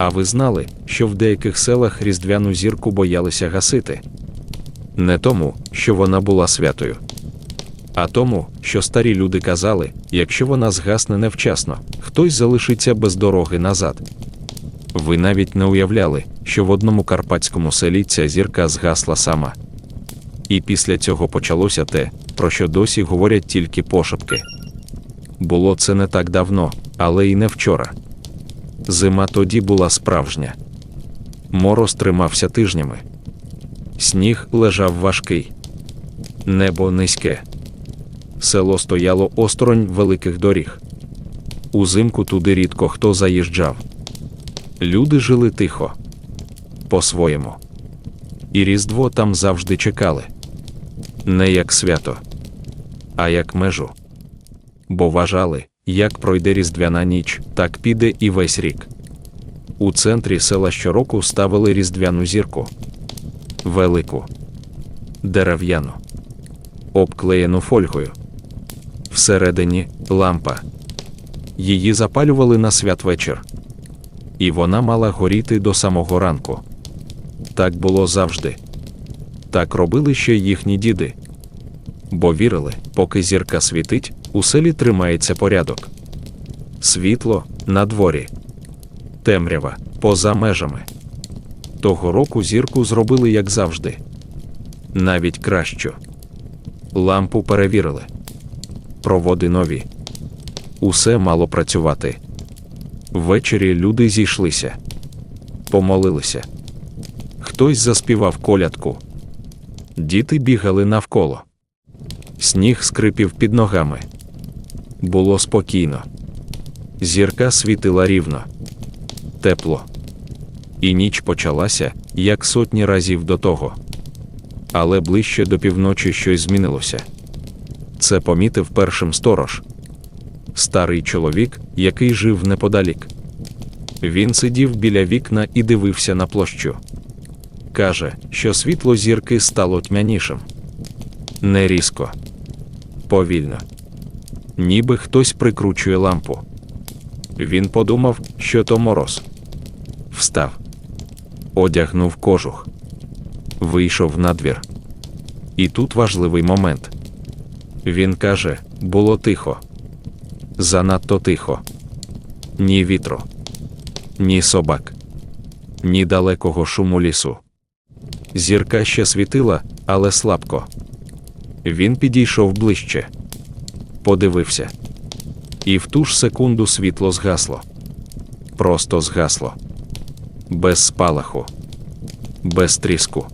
А ви знали, що в деяких селах різдвяну зірку боялися гасити? Не тому, що вона була святою, а тому, що старі люди казали, якщо вона згасне невчасно, хтось залишиться без дороги назад. Ви навіть не уявляли, що в одному карпатському селі ця зірка згасла сама. І після цього почалося те, про що досі говорять тільки пошепки. Було це не так давно, але й не вчора. Зима тоді була справжня. Мороз тримався тижнями. Сніг лежав важкий, небо низьке. Село стояло осторонь великих доріг. Узимку туди рідко хто заїжджав. Люди жили тихо, по-своєму. І Різдво там завжди чекали. Не як свято, а як межу. Бо вважали, як пройде різдвяна ніч, так піде і весь рік. У центрі села щороку ставили різдвяну зірку. Велику, дерев'яну, обклеєну фольгою. Всередині лампа. Її запалювали на святвечір. І вона мала горіти до самого ранку. Так було завжди. Так робили ще їхні діди. Бо вірили, поки зірка світить, у селі тримається порядок. Світло на дворі, темрява поза межами. Того року зірку зробили як завжди. Навіть кращу. Лампу перевірили. Проводи нові. Усе мало працювати. Ввечері люди зійшлися, помолилися. Хтось заспівав колядку. Діти бігали навколо. Сніг скрипів під ногами. Було спокійно. Зірка світила рівно, тепло. І ніч почалася, як сотні разів до того. Але ближче до півночі щось змінилося. Це помітив першим сторож. Старий чоловік, який жив неподалік. Він сидів біля вікна і дивився на площу. Каже, що світло зірки стало тьмянішим. Не різко, повільно. Ніби хтось прикручує лампу. Він подумав, що то мороз. Встав, одягнув кожух, вийшов на двір. І тут важливий момент. Він каже: було тихо, занадто тихо. Ні вітру, ні собак, ні далекого шуму лісу. Зірка ще світила, але слабко. Він підійшов ближче, подивився. І в ту ж секунду світло згасло. Просто згасло. Без спалаху, без тріску,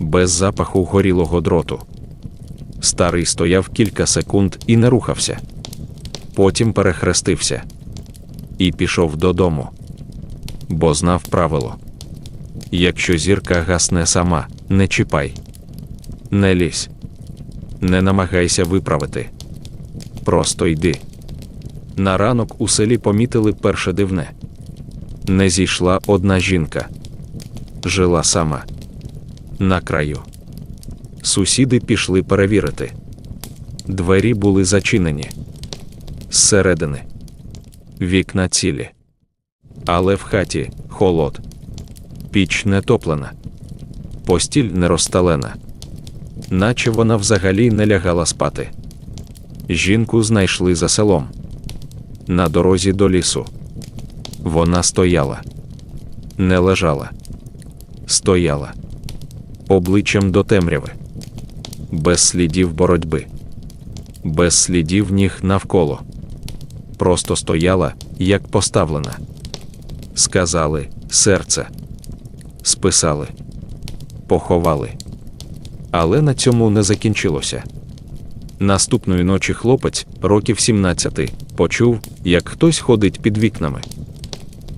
без запаху горілого дроту. Старий стояв кілька секунд і не рухався. Потім перехрестився і пішов додому, бо знав правило. Якщо зірка гасне сама, не чіпай, не лізь, не намагайся виправити. Просто йди. На ранок у селі помітили перше дивне. Не зійшла одна жінка. Жила сама. На краю. Сусіди пішли перевірити. Двері були зачинені. Зсередини. Вікна цілі. Але в хаті холод. Піч не топлена. Постіль не розстелена. Наче вона взагалі не лягала спати. Жінку знайшли за селом. На дорозі до лісу. Вона стояла. Не лежала. Стояла. Обличчям до темряви. Без слідів боротьби. Без слідів ніг навколо. Просто стояла, як поставлена. Сказали серце. Списали. Поховали. Але на цьому не закінчилося. Наступної ночі хлопець, років 17, почув, як хтось ходить під вікнами.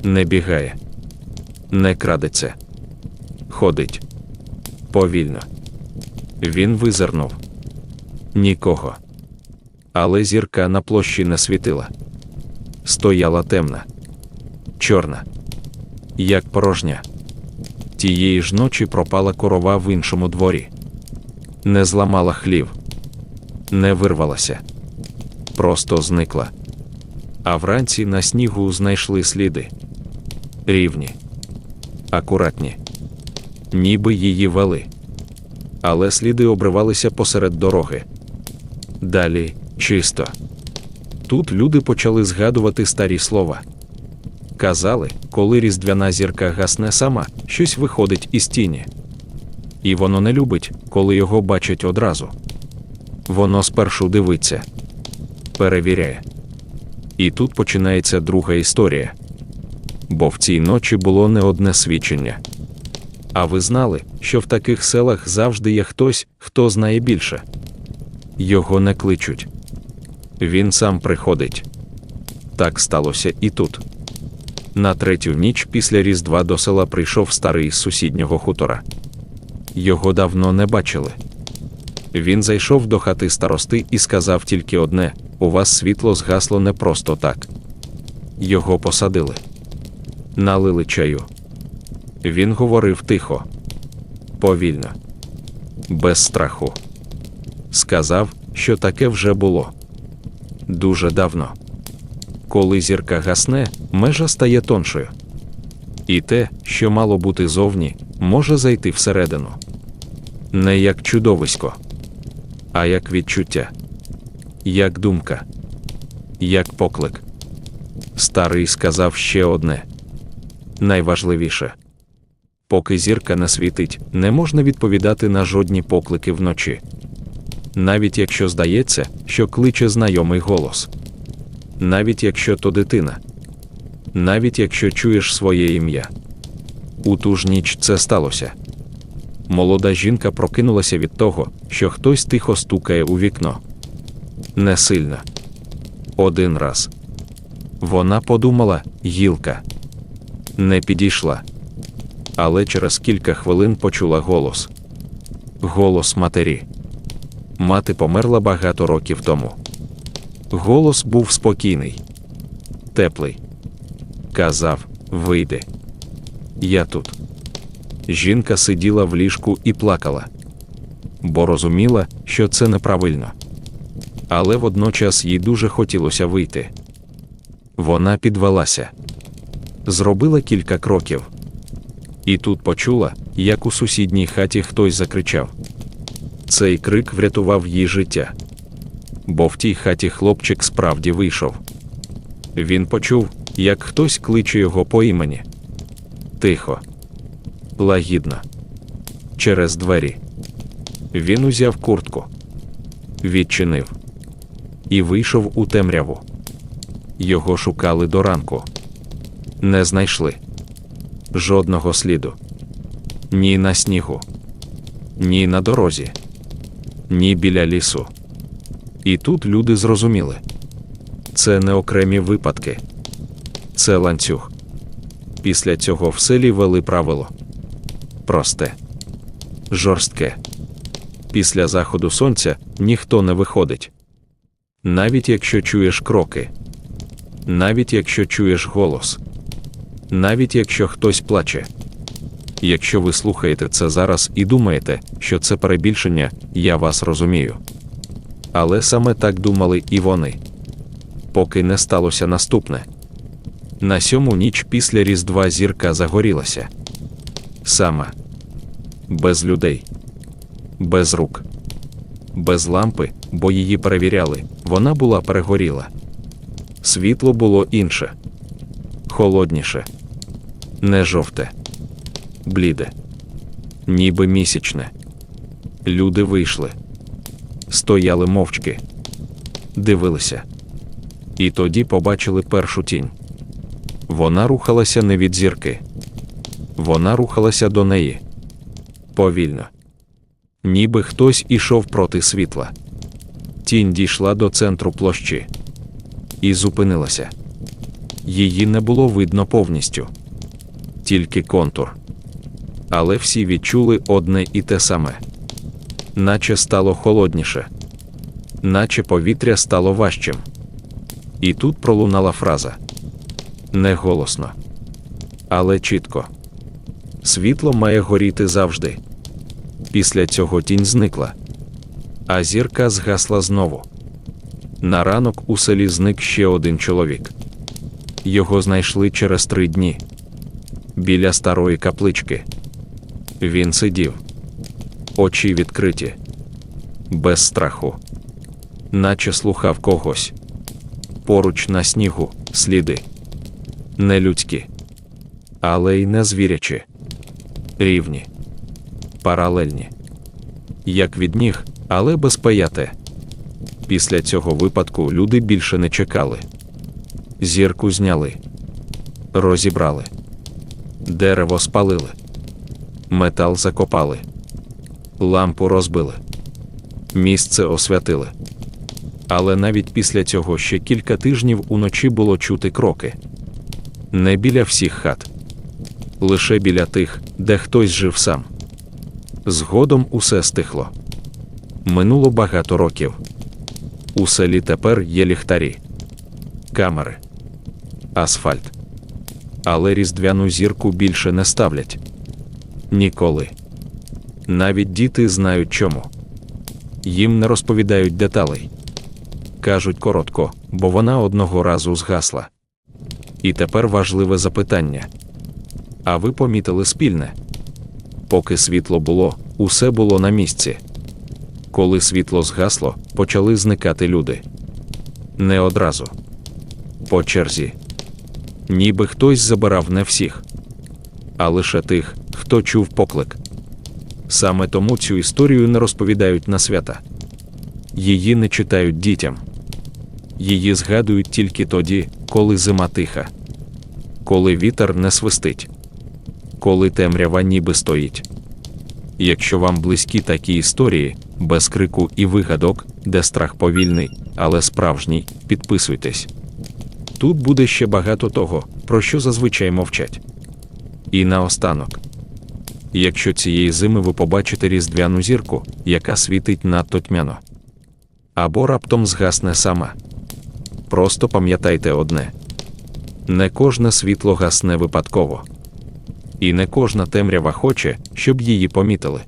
Не бігає, не крадеться, ходить повільно. Він визирнув нікого. Але зірка на площі не світила. Стояла темна, чорна, як порожня. Тієї ж ночі пропала корова в іншому дворі, не зламала хлів не вирвалася, просто зникла. А вранці на снігу знайшли сліди. рівні, акуратні, ніби її вели. Але сліди обривалися посеред дороги. Далі чисто. Тут люди почали згадувати старі слова. Казали, коли різдвяна зірка гасне сама, щось виходить із тіні. І воно не любить, коли його бачать одразу. Воно спершу дивиться, перевіряє. І тут починається друга історія. Бо в цій ночі було не одне свідчення. А ви знали, що в таких селах завжди є хтось, хто знає більше. Його не кличуть. Він сам приходить. Так сталося і тут. На третю ніч після Різдва до села прийшов старий з сусіднього хутора. Його давно не бачили. Він зайшов до хати старости і сказав тільки одне: у вас світло згасло не просто так. Його посадили, налили чаю. Він говорив тихо, повільно, без страху. Сказав, що таке вже було дуже давно. Коли зірка гасне, межа стає тоншою. І те, що мало бути зовні, може зайти всередину. Не як чудовисько, а як відчуття, як думка, як поклик. Старий сказав ще одне найважливіше. Поки зірка не світить, не можна відповідати на жодні поклики вночі. Навіть якщо здається, що кличе знайомий голос. Навіть якщо то дитина. Навіть якщо чуєш своє ім'я. У ту ж ніч це сталося. Молода жінка прокинулася від того, що хтось тихо стукає у вікно. Не сильно. Один раз. Вона подумала гілка. Не підійшла. Але через кілька хвилин почула голос. Голос матері. Мати померла багато років тому. Голос був спокійний, теплий. Казав: Вийди. Я тут. Жінка сиділа в ліжку і плакала, бо розуміла, що це неправильно. Але водночас їй дуже хотілося вийти. Вона підвелася, зробила кілька кроків. І тут почула, як у сусідній хаті хтось закричав. Цей крик врятував їй життя. Бо в тій хаті хлопчик справді вийшов. Він почув, як хтось кличе його по імені. Тихо, лагідно. Через двері. Він узяв куртку, відчинив і вийшов у темряву. Його шукали до ранку. Не знайшли жодного сліду. Ні на снігу, ні на дорозі, ні біля лісу. І тут люди зрозуміли це не окремі випадки, це ланцюг. Після цього в селі вели правило просте, жорстке. Після заходу сонця ніхто не виходить. Навіть якщо чуєш кроки, навіть якщо чуєш голос, навіть якщо хтось плаче. Якщо ви слухаєте це зараз і думаєте, що це перебільшення, я вас розумію. Але саме так думали і вони. Поки не сталося наступне. На сьому ніч після Різдва зірка загорілася. Сама. Без людей, без рук, без лампи, бо її перевіряли, вона була перегоріла. Світло було інше, холодніше, не жовте, бліде, ніби місячне. Люди вийшли, стояли мовчки, дивилися. І тоді побачили першу тінь. Вона рухалася не від зірки, вона рухалася до неї повільно, ніби хтось ішов проти світла. Тінь дійшла до центру площі і зупинилася. Її не було видно повністю, тільки контур. Але всі відчули одне і те саме, наче стало холодніше, наче повітря стало важчим. І тут пролунала фраза не голосно, але чітко. Світло має горіти завжди. Після цього тінь зникла, а зірка згасла знову. На ранок у селі зник ще один чоловік. Його знайшли через три дні. біля старої каплички. Він сидів, очі відкриті, без страху, наче слухав когось. Поруч на снігу сліди. Не людські, але й не звірячі. Рівні, паралельні. Як від ніг, але без паяте. Після цього випадку люди більше не чекали. Зірку зняли, розібрали, дерево спалили, метал закопали, лампу розбили, місце освятили. Але навіть після цього ще кілька тижнів уночі було чути кроки. Не біля всіх хат, лише біля тих, де хтось жив сам. Згодом усе стихло. Минуло багато років. У селі тепер є ліхтарі, камери, асфальт. Але різдвяну зірку більше не ставлять. Ніколи. Навіть діти знають чому. Їм не розповідають деталей. Кажуть коротко, бо вона одного разу згасла. І тепер важливе запитання. А ви помітили спільне? Поки світло було, усе було на місці. Коли світло згасло, почали зникати люди. Не одразу. По черзі. Ніби хтось забирав не всіх, а лише тих, хто чув поклик. Саме тому цю історію не розповідають на свята. Її не читають дітям. Її згадують тільки тоді, коли зима тиха, коли вітер не свистить, коли темрява ніби стоїть. Якщо вам близькі такі історії, без крику і вигадок, де страх повільний, але справжній, підписуйтесь. Тут буде ще багато того, про що зазвичай мовчать. І наостанок. Якщо цієї зими ви побачите різдвяну зірку, яка світить надто тьмяно, або раптом згасне сама. Просто пам'ятайте одне: не кожне світло гасне випадково, і не кожна темрява хоче, щоб її помітили.